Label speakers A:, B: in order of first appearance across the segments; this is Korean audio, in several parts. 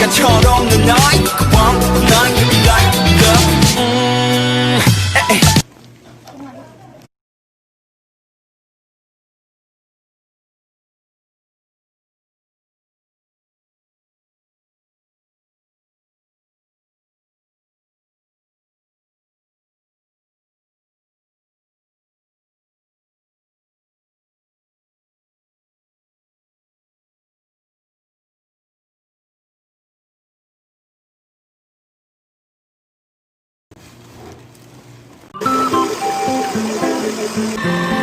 A: 시간처럼 눈 너의 꿈. Thank you.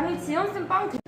A: 아니 지연 쌤빵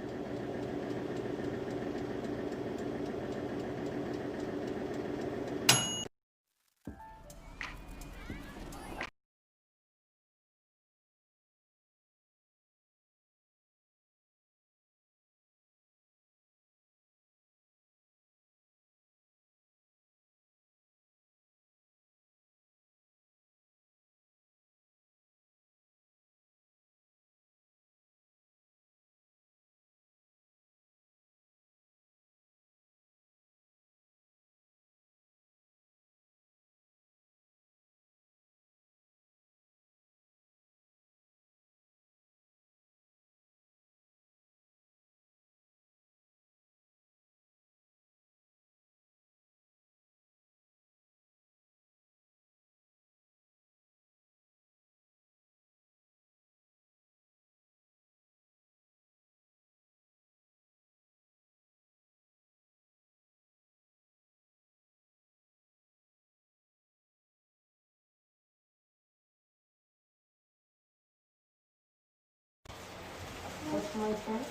A: my friend.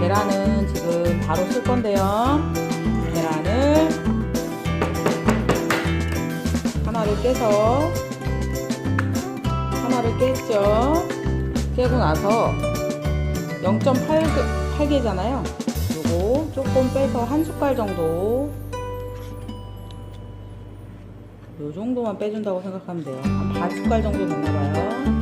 A: 계란은 지금 바로 쓸 건데요. 계란을 하나를 깨서 하나를 깼죠. 깨고 나서 0.8개잖아요. 요거 조금 빼서 한 숟갈 정도 요 정도만 빼준다고 생각하면 돼요. 한 반 숟갈 정도 됐나봐요.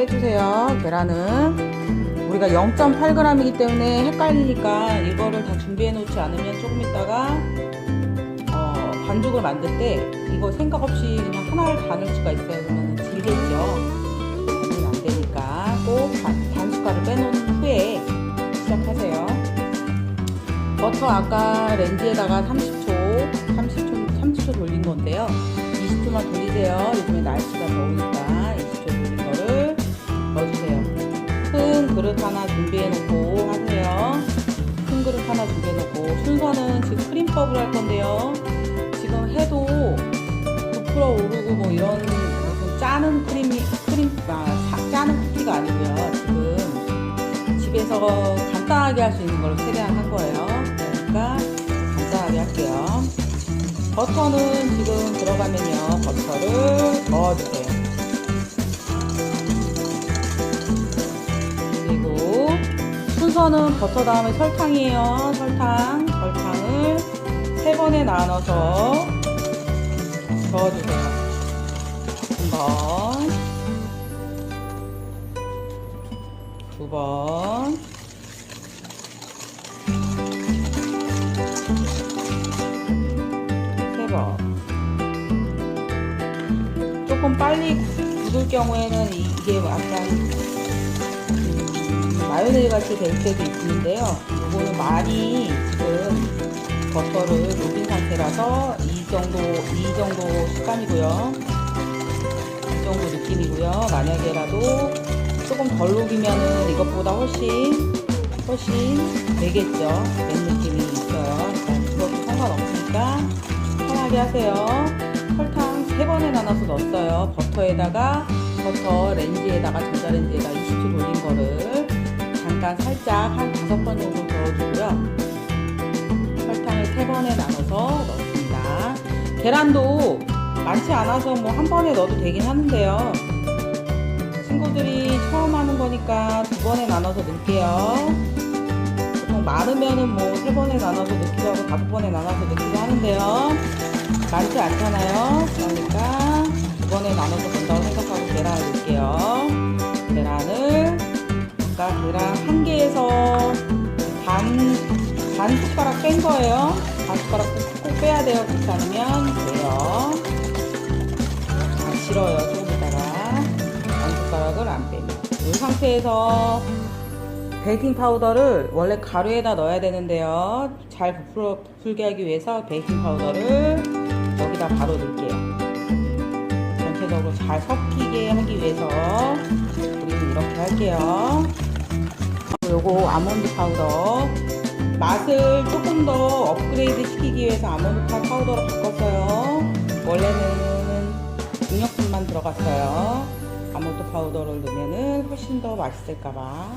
A: 빼주세요. 계란은 우리가 0.8g이기 때문에 헷갈리니까 이거를 다 준비해 놓지 않으면 조금 있다가 어, 반죽을 만들 때 이거 생각 없이 그냥 하나를 반을 수가 있어요. 그러면 질겠죠. 안 되니까 꼭 반, 반숟가락 빼놓은 후에 시작하세요. 버터 아까 렌즈에다가 30초, 30초, 30초 돌린 건데요. 20초만 돌리세요. 요즘에 날씨가 더우니까. 그릇 하나 준비해 놓고 하세요. 큰 그릇 하나 준비해 놓고 순서는 지금 크림법을 할 건데요. 지금 해도 부풀어 오르고 뭐 이런 무슨 짜는 크림이 크림 아, 사- 짜는 쿠키가 아니고요. 지금 집에서 간단하게 할 수 있는 걸로 최대한 한 거예요. 그러니까 간단하게 할게요. 버터는 지금 들어가면요. 버터를 넣어주세요. 순서는 버터 다음에 설탕이에요. 설탕, 설탕을 세 번에 나눠서 저어주세요. 한 번, 두 번, 세 번. 조금 빨리 굳을 경우에는 이- 이게 약간 음, 마요네즈 같이 될 때도 있는데요. 이거는 많이 지금 버터를 녹인 상태라서 이 정도 이 정도 식감이고요. 이 정도 느낌이고요. 만약에라도 조금 덜 녹이면은 이것보다 훨씬 훨씬 되겠죠. 맨 느낌이 있어요. 그것도 상관없으니까 편하게 하세요. 설탕 세 번에 나눠서 넣었어요. 버터에다가 버터 렌즈에다가 전자레인지에다 20초 돌린 거를 잠깐 살짝 한 다섯 번 정도 저어주고요. 설탕을 세 번에 나눠서 넣습니다. 계란도 많지 않아서 뭐 한 번에 넣어도 되긴 하는데요. 친구들이 처음 하는 거니까 두 번에 나눠서 넣을게요. 보통 많으면은 뭐 세 번에 나눠서 넣기도 하고 다섯 번에 나눠서 넣기도 하는데요. 많지 않잖아요. 그러니까 두 번에 나눠서 넣는다고 계 뺀 거예요. 반 숟가락 꼭, 꼭 빼야 돼요. 그렇지 않으면 돼요. 아, 싫어요. 조금 있다가 반 숟가락을 안 빼면. 이 상태에서 베이킹 파우더를 원래 가루에다 넣어야 되는데요. 잘 부풀어, 부풀게 하기 위해서 베이킹 파우더를 여기다 바로 넣을게요. 전체적으로 잘 섞이게 하기 위해서 우리는 이렇게 할게요. 요거 아몬드 파우더 맛을 조금 더 업그레이드 시키기 위해서 파- 파우더로 바꿨어요. 원래는 육력분만 들어갔어요. 아몬드 파우더를 넣으면은 훨씬 더 맛있을까봐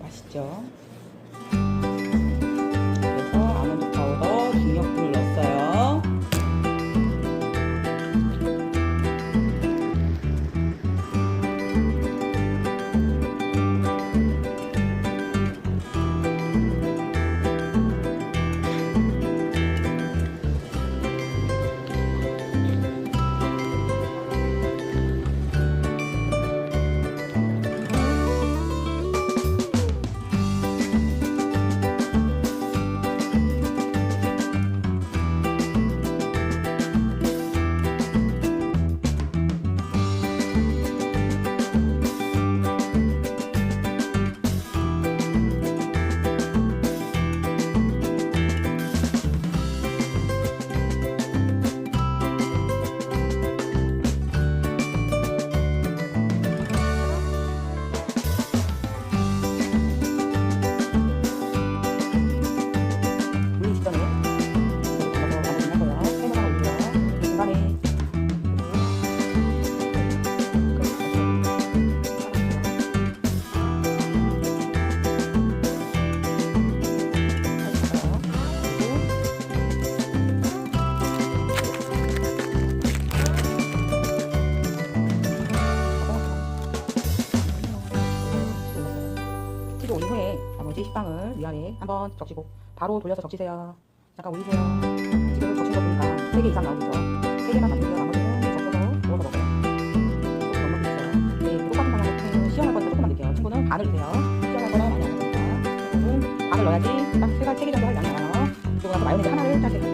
A: 맛있죠. 한번 적시고 바로 돌려서 적시세요. 잠깐 올리세요. 지금 적신 거 보니까 3개 이상 나오겠죠. 3개만 만들고요. 나머지는 적셔서 구워서 먹어요. 넉넉히 있어요. 네, 똑같은 방향으로 시원할 거니까 조금만 넣을게요. 친구는 반을 주세요. 시원할 거는 많이 안 넣으니까. 친구는 반을 넣어야지 딱 3개, 3개 정도 할 양이 나와요. 그리고 나서 마요네즈 하나를 짜세요.